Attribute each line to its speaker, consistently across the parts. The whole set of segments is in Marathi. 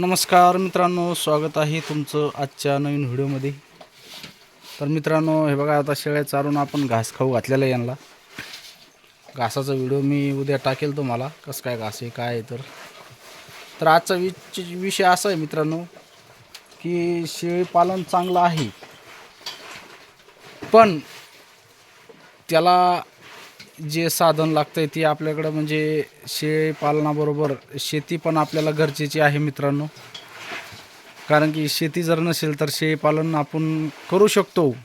Speaker 1: नमस्कार मित्रांनो स्वागत आहे तुमचं आजच्या नवीन व्हिडिओमध्ये. तर मित्रांनो हे बघा आता शेळ्या चारून आपण घास खाऊ घातलेला आहे यांना. घासाचा व्हिडिओ मी उद्या टाकेल तुम्हाला कसं काय घास आहे काय आहे तर. तर आजचा विच विषय असा आहे मित्रांनो की शेळीपालन चांगलं आहे. पण त्याला जे साधन लागतं आहे ते आपल्याकडं म्हणजे शेळीपालनाबरोबर शेती पण आपल्याला गरजेची आहे मित्रांनो. कारण की शेती जर नसेल तर शेळीपालन आपण करू शकतो.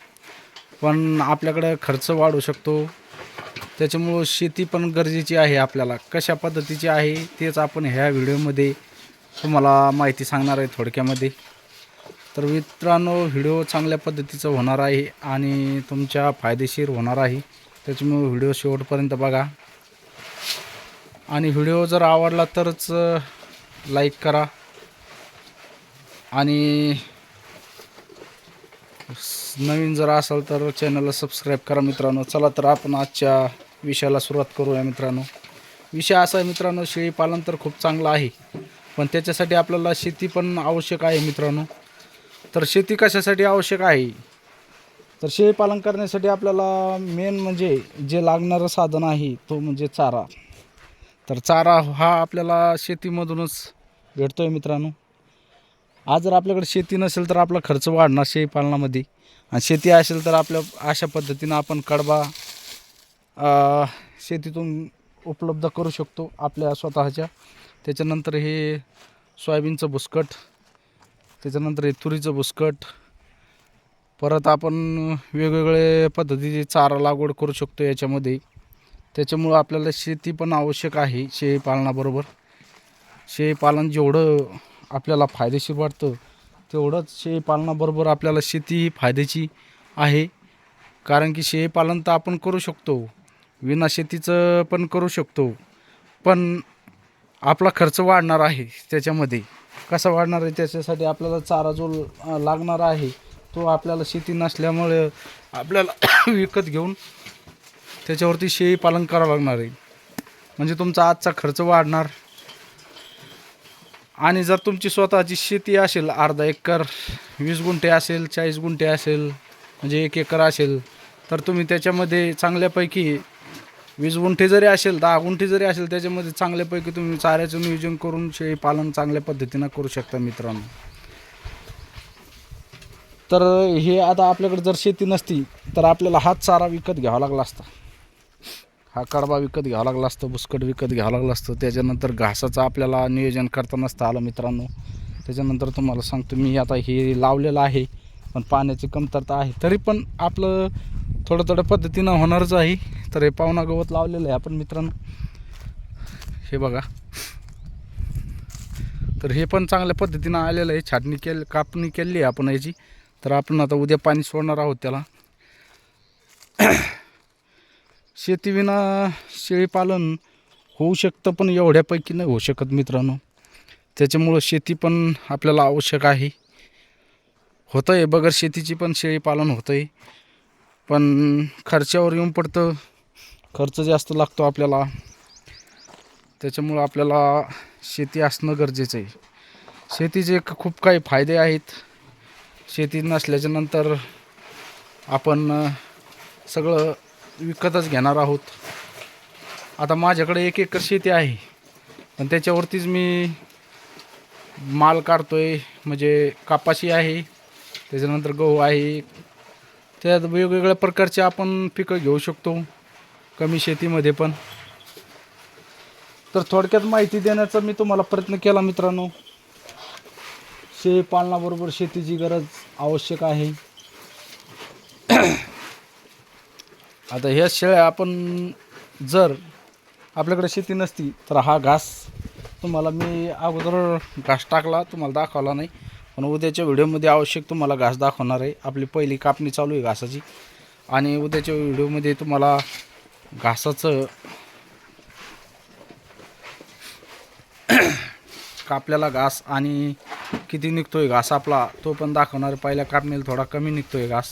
Speaker 1: पण आपल्याकडं खर्च वाढू शकतो. त्याच्यामुळं शेती पण गरजेची आहे आपल्याला. कशा पद्धतीची आहे तेच आपण ह्या व्हिडिओमध्ये तुम्हाला माहिती सांगणार आहे थोडक्यामध्ये. तर मित्रांनो व्हिडिओ चांगल्या पद्धतीचं होणार आहे आणि तुमच्या फायदेशीर होणार आहे. त्याच्यामुळे व्हिडिओ शेवटपर्यंत बघा. आणि व्हिडिओ जर आवडला तरच लाईक करा. आणि नवीन जर असाल तर चॅनलला सबस्क्राईब करा मित्रांनो. चला तर आपण आजच्या विषयाला सुरुवात करूया मित्रांनो. विषय असा आहे मित्रांनो शेळीपालन तर खूप चांगलं आहे. पण त्याच्यासाठी आपल्याला शेती पण आवश्यक आहे मित्रांनो. तर शेती कशासाठी आवश्यक आहे? तर शेळीपालन करण्यासाठी आपल्याला मेन म्हणजे जे लागणारं साधन आहे तो म्हणजे चारा. तर चारा हा आपल्याला शेतीमधूनच भेटतो आहे मित्रांनो. आज जर आपल्याकडे शेती नसेल तर आपला खर्च वाढणार शेळीपालनामध्ये. आणि शेती असेल तर आपल्या अशा पद्धतीनं आपण कडबा शेतीतून उपलब्ध करू शकतो आपल्या स्वतःच्या. त्याच्यानंतर हे सोयाबीनचं बुसकट त्याच्यानंतर हे तुरीचं बुसकट परत आपण वेगवेगळे पद्धतीचे चारा लागवड करू शकतो याच्यामध्ये. त्याच्यामुळं आपल्याला शेती पण आवश्यक आहे शेळीपालनाबरोबर शेळीपालन जेवढं आपल्याला फायदेशीर वाटतं तेवढंच शेळीपालनाबरोबर आपल्याला शेती ही फायद्याची आहे. कारण की शेळीपालन तर आपण करू शकतो विना शेतीचं पण करू शकतो. पण आपला खर्च वाढणार आहे त्याच्यामध्ये. कसा वाढणार आहे त्याच्यासाठी आपल्याला चारा जो लागणार आहे तो आपल्याला शेती नसल्यामुळे आपल्याला विकत घेऊन त्याच्यावरती शेळी पालन करावं लागणार आहे. म्हणजे तुमचा आजचा खर्च वाढणार. आणि जर तुमची स्वतःची शेती असेल अर्धा एकर वीस गुंठे असेल चाळीस गुंठे असेल म्हणजे एक एकर असेल तर तुम्ही त्याच्यामध्ये चांगल्यापैकी वीस गुंठे जरी असेल दहा गुंठे जरी असेल त्याच्यामध्ये चांगल्यापैकी तुम्ही चाऱ्याचं नियोजन करून शेळी पालन चांगल्या पद्धतीनं करू शकता मित्रांनो. तर हे आता आपल्याकडे जर शेती नसती तर आपल्याला हा चारा विकत घ्यावा लागला असता. हा कडबा विकत घ्यावा लागला असतं बुसकट विकत घ्यावं लागलं असतं. त्याच्यानंतर घासाचं आपल्याला नियोजन करता नसतं आलं मित्रांनो. त्याच्यानंतर तुम्हाला सांगतो मी आता हे लावलेलं आहे पण पाण्याची कमतरता आहे. तरी पण आपलं थोडं थोडं पद्धतीनं होणारच आहे. तर हे पाहुणा गवत लावलेलं आहे आपण मित्रांनो. हे बघा. तर हे पण चांगल्या पद्धतीनं आलेलं आहे. छाटणी केली कापणी केली आहे आपण याची. तर आपण आता उद्या पाणी सोडणार आहोत त्याला. शेतीविना शेळीपालन होऊ शकतं पण एवढ्यापैकी नाही होऊ शकत मित्रांनो. त्याच्यामुळं शेती पण आपल्याला आवश्यक आहे. होतं आहे बगर शेतीची पण शेळीपालन होतं आहे पण खर्चावर येऊन पडतं खर्च जास्त लागतो आपल्याला. त्याच्यामुळं आपल्याला शेती असणं गरजेचं आहे. शेतीचे खूप काही फायदे आहेत. शेती नसल्याच्या नंतर आपण सगळं विकतच घेणार आहोत. आता माझ्याकडे एक एकर शेती आहे पण त्याच्यावरतीच मी माल काढतो आहे म्हणजे कापाशी आहे त्याच्यानंतर गहू आहे. त्यात वेगवेगळ्या प्रकारचे आपण पिकं घेऊ शकतो कमी शेतीमध्ये पण. तर थोडक्यात माहिती देण्याचा मी तुम्हाला प्रयत्न केला मित्रांनो. शेळी पालनाबरोबर शेतीची गरज आवश्यक आहे. आता ह्या शेळ्या आपण जर आपल्याकडे शेती नसती तर हा घास तुम्हाला मी अगोदर घास टाकला तुम्हाला दाखवला नाही. पण उद्याच्या व्हिडिओमध्ये आवश्यक तुम्हाला घास दाखवणार आहे. आपली पहिली कापणी चालू आहे घासाची. आणि उद्याच्या व्हिडिओमध्ये तुम्हाला घासाचं कापलेला घास आणि किती निघतोय घास आपला तो पण दाखवणार. पहिल्या कापणीला थोडा कमी निघतोय घास.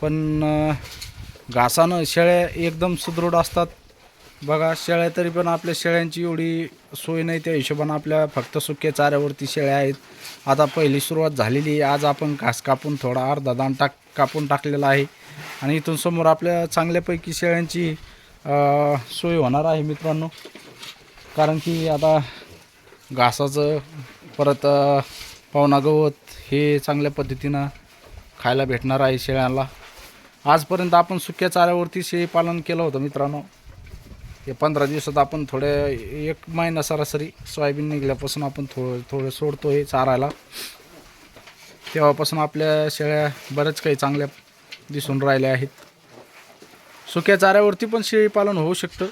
Speaker 1: पण घासानं शेळ्या एकदम सुदृढ असतात. बघा शेळ्या तरी पण आपल्या शेळ्यांची एवढी सोय नाही त्या हिशोबानं आपल्या फक्त सुक्या चाऱ्यावरती शेळ्या आहेत. आता पहिली सुरुवात झालेली आहे. आज आपण घास कापून थोडा अर्धा दाण टाक कापून टाकलेला आहे. आणि इथून समोर आपल्या चांगल्यापैकी शेळ्यांची सोय होणार आहे मित्रांनो. कारण की आता घासाचं परत पाहुणा गवत हे चांगल्या पद्धतीनं खायला भेटणार आहे शेळ्यांना. आजपर्यंत आपण सुक्या चाऱ्यावरती शेळी पालन केलं होतं मित्रांनो. हे पंधरा दिवसात आपण थोडे एक महिना सरासरी सोयाबीन निघल्यापासून आपण थोडं थोडं सोडतो हे चारायला. तेव्हापासून आपल्या शेळ्या बऱ्याच काही चांगल्या दिसून राहिल्या आहेत. सुक्या चाऱ्यावरती पण शेळी पालन होऊ शकतं.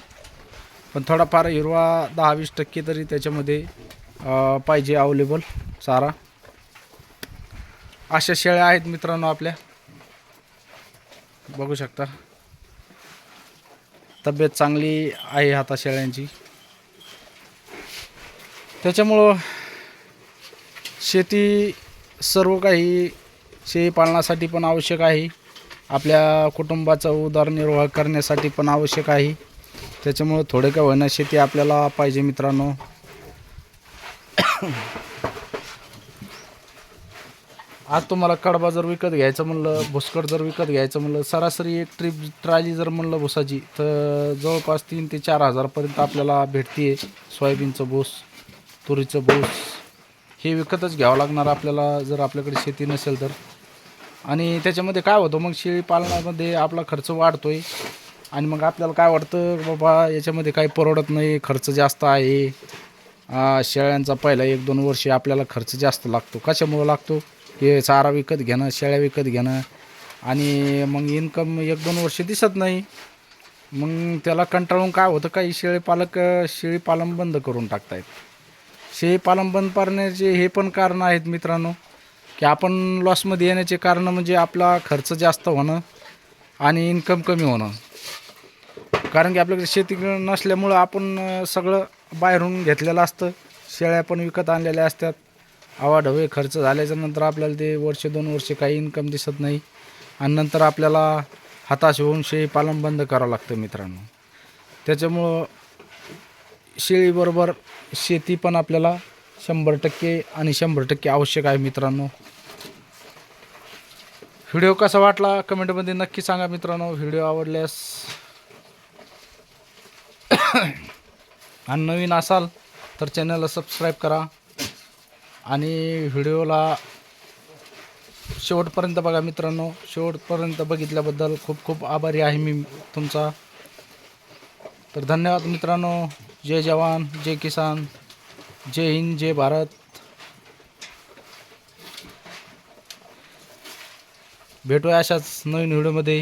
Speaker 1: पण थोडाफार हिरवा दहा वीस टक्के तरी त्याच्यामध्ये पाहिजे अवेलेबल चारा अशा शेळ्या आहेत मित्रांनो आपल्या. बघू शकता. तब्येत चांगली आहे आता शेळ्यांची. त्याच्यामुळं शेती सर्व काही शेळी पालनासाठी पण आवश्यक आहे. आपल्या कुटुंबाचा उदरनिर्वाह करण्यासाठी पण आवश्यक आहे. त्याच्यामुळं थोडे का होईना शेती आपल्याला पाहिजे मित्रांनो. आज तुम्हाला कडबा जर विकत घ्यायचं म्हणलं भुसकट जर विकत घ्यायचं म्हणलं सरासरी एक ट्रिप ट्रायली जर म्हणलं भुसाची तर जवळपास तीन ते चार हजारपर्यंत आपल्याला भेटते सोयाबीनचं भूस तुरीचं भूस हे विकतच घ्यावं लागणार आपल्याला जर आपल्याकडे शेती नसेल तर. आणि त्याच्यामध्ये काय होतं मग शेळी पालनामध्ये आपला खर्च वाढतो आहे आणि मग आपल्याला काय वाटतं बाबा याच्यामध्ये काही परवडत नाही खर्च जास्त आहे. शेळ्यांचा पहिला एक दोन वर्षे आपल्याला खर्च जास्त लागतो. कशामुळं लागतो? हे चारा विकत घेणं शेळ्या विकत घेणं. आणि मग इन्कम एक दोन वर्ष दिसत नाही. मग त्याला कंटाळून काय होतं? काही शेळीपालक शेळीपालन बंद करून टाकतायत. शेळीपालन बंद करण्याचे हे पण कारण आहेत मित्रांनो की आपण लॉसमध्ये येण्याचे कारण म्हणजे आपला खर्च जास्त होणं आणि इन्कम कमी होणं. कारण की आपल्याकडे शेती नसल्यामुळं आपण सगळं बाहेरून घेतलेलं असतं. शेळ्या पण विकत आणलेल्या असतात. आवाढवे खर्च झाल्याच्यानंतर आपल्याला ते वर्ष दोन वर्ष काही इन्कम दिसत नाही. आणि नंतर आपल्याला हताश होऊन शेळी पालन बंद करावं लागतं मित्रांनो. त्याच्यामुळं शेळीबरोबर शेती पण आपल्याला शंभर टक्के आणि शंभर टक्के आवश्यक आहे मित्रांनो. व्हिडिओ कसा वाटला? कमेंटमध्ये नक्की सांगा मित्रांनो. व्हिडिओ आवडल्यास आणि नवीन असाल तर चॅनलला सबस्क्राईब करा. आणि व्हिडिओला शेवटपर्यंत बघा मित्रांनो. शेवटपर्यंत बघितल्याबद्दल खूप खूप आभारी आहे मी तुमचा. तर धन्यवाद मित्रांनो. जय जवान जय किसान जय हिंद जय भारत. भेटूया अशाच नवीन व्हिडिओमध्ये.